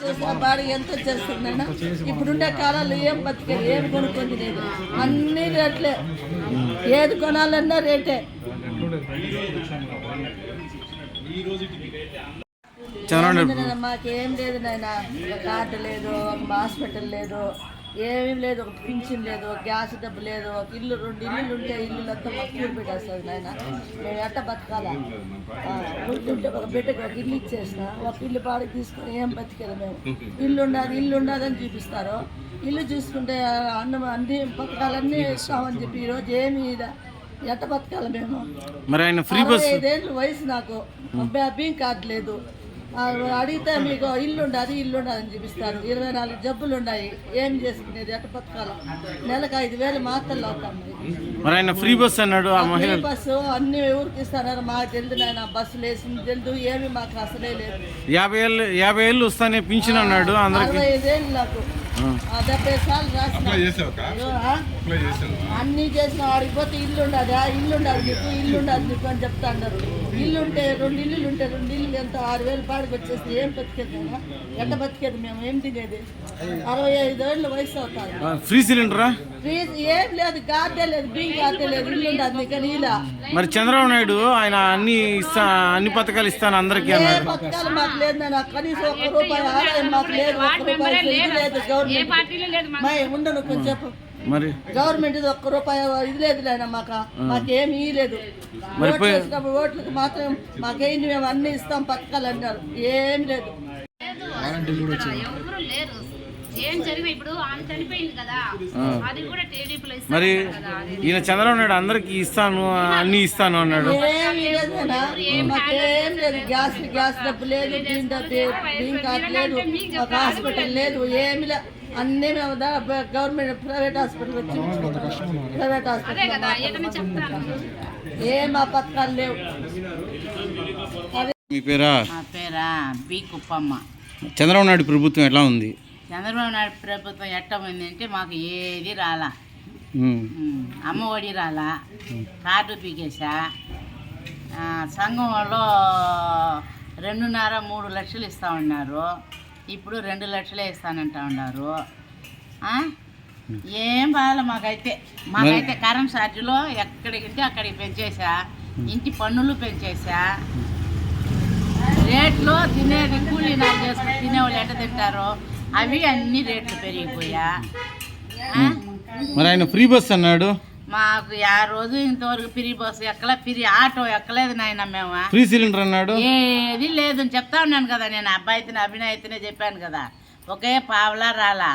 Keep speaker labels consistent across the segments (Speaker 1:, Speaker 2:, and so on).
Speaker 1: చేసిన బాడీ ఎంత చేస్తుందన్నా ఇప్పుడుండే కాలాల్లో ఏం బతికేది ఏం కొనుక్కుంది లేదు. అన్ని రేట్లే. ఏది కొనాలన్నా రేటే. మాకేం లేదు నాయన. ఒక కార్డు లేదు ఒక హాస్పిటల్ లేదు. ఏమీ లేదు ఒక పింఛన్ లేదు ఒక గ్యాస్ డబ్బు లేదు ఒక ఇల్లు రెండు ఇల్లులు ఉంటే ఇల్లు అంతా కూలి పెట్టేస్తుంది నాయన. మేము ఎట్ట బతకాలా? ఆ, ఉంటుంటే ఒక బిడ్డకి ఒక ఇల్లు ఇచ్చేసిన ఒక ఇల్లు పాడికి తీసుకొని ఏం బతికేది మేము? ఇల్లు ఉండదు ఇల్లు ఉండదని చూపిస్తారు? ఇల్లు చూసుకుంటే అన్నం అన్ని పథకాలన్నీ ఇస్తామని చెప్పి ఈరోజు ఏమీ ఎట్ట బతకాలి మేము?
Speaker 2: మరి ఆయన ఫ్రీ
Speaker 1: అరవై
Speaker 2: బస్
Speaker 1: ఐదేళ్ళు వయసు నాకు. బ్యాపింగ్ కార్డు లేదు. అడిగితే మీకు ఇల్లు ఉండదు ఇల్లు ఉండదు అని చూపిస్తారు. ఇరవై నాలుగు జబ్బులు ఉన్నాయి. ఏం చేసుకునేది? ఎట్ట బతకాలి? నెలకు ఐదు వేలు మాత్రలు అవుతాయి
Speaker 2: ఫ్రీ బస్ అన్నాడు
Speaker 1: ఫ్రీ బస్సు అన్ని ఊరికి ఇస్తున్నారు మాకు తెలియదు నాయన బస్సులు వేసింది తెలియదు. ఏమి మాకు అసలే లేదు.
Speaker 2: యాభై ఏళ్ళు యాభై ఏళ్ళు వస్తానే పింఛన్ అన్నాడు అందరికి.
Speaker 1: అరవై ఐదేళ్ళు నాకు. ఆ, డెబ్బై సార్లు రాసిన. ఆ? అన్ని చేసిన వాడికి పోతే ఇల్లు ఉండదు. ఆ ఇల్లు ఉండదు నీకు ఇల్లు ఉండదు నీకు అని చెప్తా అన్నారు ఇల్లు ఉంటే రెండు ఇల్లులు ఉంటే రెండు ఇల్లు ఎంత? ఆరు వేలు పాడికి వచ్చేసి ఏం బతికేది? ఎట్ట బతికేది మేము? ఏం తినేది? అరవై ఐదు ఏళ్ళు వయసు అవుతాది.
Speaker 2: ఆ, ఫ్రీ సిలిండరా?
Speaker 1: ఫీజు ఏం లేదు గాదే లేదు బియ్యం గాదే లేదు ఇల్లు ఉండదు నీకు నీలా
Speaker 2: మరి చంద్రబాబు నాయుడు ఆయన అన్ని ఇస్తా అన్ని పథకాలు ఇస్తాను అందరికీ
Speaker 1: ఏ
Speaker 2: అన్నాడు.
Speaker 1: పథకాలు మాకు లేదు నాన్న కనీసం ఒక్క రూపాయి ఆదాయం మాకు లేదు ఒక్క రూపాయి ఇది లేదు గవర్నమెంట్. మై ఉండను కొంచెం చెప్పు.
Speaker 2: మరి?
Speaker 1: గవర్నమెంట్ ఇది ఒక్క రూపాయి ఇది లేదు లేనా మాకు. మాకేమి లేదు.
Speaker 2: మరి
Speaker 1: ఓట్లు
Speaker 2: పోయి-
Speaker 1: వేసినప్పుడు ఓట్లకు మాత్రం మాకేంటి మేము అన్ని ఇస్తాం పథకాలు అంటారు. ఏమి లేదు
Speaker 3: ఎవరు లేరు. ఏం జరిగినా ఇప్పుడు ఆమె చనిపోయింది కదా. అది కూడా టీడీపీలో
Speaker 2: మరి ఈయన చంద్రబాబు నాయుడు అందరికి ఇస్తాను అన్ని ఇస్తాను అన్నాడు.
Speaker 1: గ్యాస్ గ్యాస్ డబ్బు లేదు ఒక హాస్పిటల్ లేదు ఏమి లేదు అన్నీ మేము గవర్నమెంట్ ప్రైవేట్ హాస్పిటల్ వచ్చి ప్రైవేట్ హాస్పిటల్ ఏం మా పథకాలు లేవు.
Speaker 2: మీ పేరా?
Speaker 4: పేరా బి కుప్పమ్మ.
Speaker 2: చంద్రబాబు నాయుడు ప్రభుత్వం ఎట్లా ఉంది?
Speaker 4: చంద్రబాబు నాయుడు ప్రభుత్వం ఎట్ట పోయిందంటే మాకు ఏది రాలా. అమ్మ ఒడి రాలా. కార్డు పీకేసా సంఘం వాళ్ళు రెండున్నర మూడు లక్షలు ఇస్తా ఉన్నారు. ఇప్పుడు రెండు లక్షలే ఇస్తానంటా ఉన్నారు? ఏం బాగాలే మాకైతే. మాకైతే కరెంట్ ఛార్జీలో ఎక్కడికంటే అక్కడికి పెంచేసా ఇంటి పన్నులు పెంచేసా రేట్లు తినేది కూలీ నాకు చేసుకుని తినేవాళ్ళు ఎట్ట తింటారో? అవి అన్ని రేట్లు పెరిగిపోయా?
Speaker 2: మరి ఆయన ఫ్రీ బస్ అన్నాడు?
Speaker 4: మాకు ఆ రోజు ఇంతవరకు పిరి బస్సు ఎక్కలే పిరి ఆటో ఎక్కలేదు నాయన మేము.
Speaker 2: ఫ్రీ సిలిండర్ అన్నాడు?
Speaker 4: ఏది లేదు అని చెప్తా ఉన్నాను కదా నేను అబ్బాయితోనే అభినయతనే చెప్పాను కదా. ఒకే పావలా రాలా.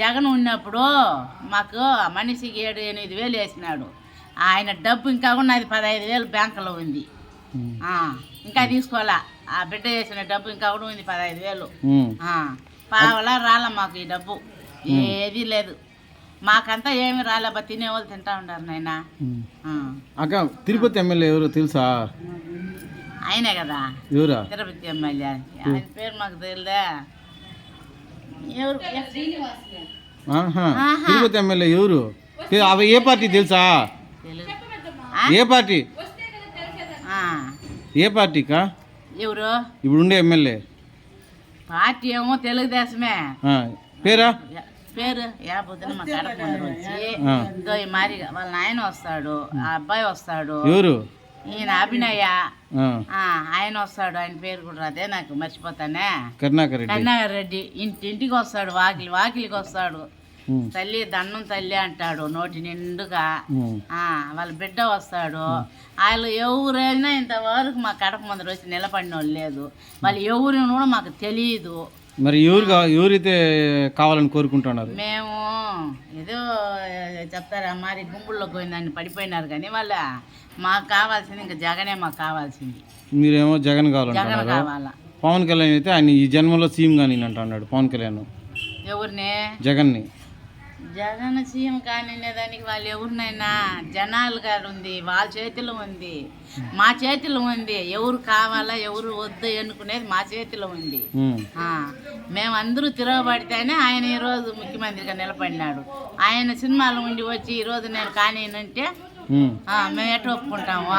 Speaker 4: జగన్ ఉన్నప్పుడు మాకు మనిషికి ఏడు ఎనిమిది వేలు వేసినాడు. ఆయన డబ్బు ఇంకా ఉన్నది పదహైదు వేలు బ్యాంకులో ఉంది. ఇంకా తీసుకోవాలా. ఆ బిడ్డ వేసిన డబ్బు ఇంకా కూడా ఉంది పదహైదు వేలు. పావలా రాల మాకు ఈ డబ్బు. ఏది లేదు. మాకంతా ఏమి రాలేబా తినేవాళ్ళు తింటా ఉంటారు నాయన.
Speaker 2: అక్క తిరుపతి ఎమ్మెల్యే ఎవరు తెలుసా?
Speaker 4: ఆయనే కదా?
Speaker 2: ఎవరా?
Speaker 4: తిరుపతి ఎమ్మెల్యే. ఆయన పేరు మాకు తెలియదా ఎవరు.
Speaker 2: తిరుపతి ఎమ్మెల్యే ఎవరు? అవి ఏ పార్టీ తెలుసా? ఏ పార్టీ?
Speaker 4: ఆ,
Speaker 2: ఏ పార్టీకా?
Speaker 4: ఎవరు?
Speaker 2: ఇప్పుడు ఉండే ఎమ్మెల్యే.
Speaker 4: పార్టీ ఏమో తెలుగుదేశమే
Speaker 2: పేరా?
Speaker 4: పేరు ఏ పొద్దున మా కడప వచ్చి. ఇదో ఈ మారి వాళ్ళ నాయన వస్తాడు ఆ అబ్బాయి వస్తాడు.
Speaker 2: ఎవరు?
Speaker 4: ఈయన అభినయ. ఆయన వస్తాడు ఆయన పేరు కూడా అదే నాకు మర్చిపోతానే.
Speaker 2: కరుణాకర్ రెడ్డి.
Speaker 4: కన్నాగర్ రెడ్డి. ఇంటింటికి వస్తాడు వాకిలి వాకిలికి వస్తాడు. తల్లి దండం తల్లి అంటాడు నోటి నిండుగా. వాళ్ళ బిడ్డ వస్తాడు. వాళ్ళు ఎవరైనా ఇంతవరకు మా కడప ముందర వచ్చి నిలబడిన వాళ్ళు లేదు. వాళ్ళు ఎవరిని కూడా మాకు తెలియదు
Speaker 2: మరి ఎవరు ఎవరైతే కావాలని కోరుకుంటున్నారు?
Speaker 4: మేము ఏదో చెప్తారా మరి గుంపుల్లో పోయిందని పడిపోయినారు కానీ వాళ్ళ మాకు కావాల్సింది ఇంకా జగనే మాకు కావాల్సింది.
Speaker 2: మీరేమో జగన్ కావాలంటున్నారు.
Speaker 4: కావాలా?
Speaker 2: పవన్ కళ్యాణ్ అయితే ఆయన ఈ జన్మలో సీఎం కానీ అంటున్నాడు పవన్ కళ్యాణ్.
Speaker 4: ఎవరిని?
Speaker 2: జగన్ని.
Speaker 4: జగన్ సీఎం కానీ దానికి వాళ్ళు ఎవరినైనా జనాలు గారు ఉంది వాళ్ళ చేతిలో ఉంది మా చేతిలో ఉంది ఎవరు కావాలా ఎవరు వద్దు ఎన్నుకునేది మా చేతిలో ఉంది
Speaker 2: ఉమ్.
Speaker 4: ఆ, మేమందరూ తిరగబడితేనే ఆయన ఈరోజు ముఖ్యమంత్రిగా నిలబడినాడు ఆయన సినిమాలో ఉండి వచ్చి ఈరోజు నేను కానీ అంటే
Speaker 2: ఉమ్.
Speaker 4: మేము ఎట్లా ఒప్పుకుంటాము.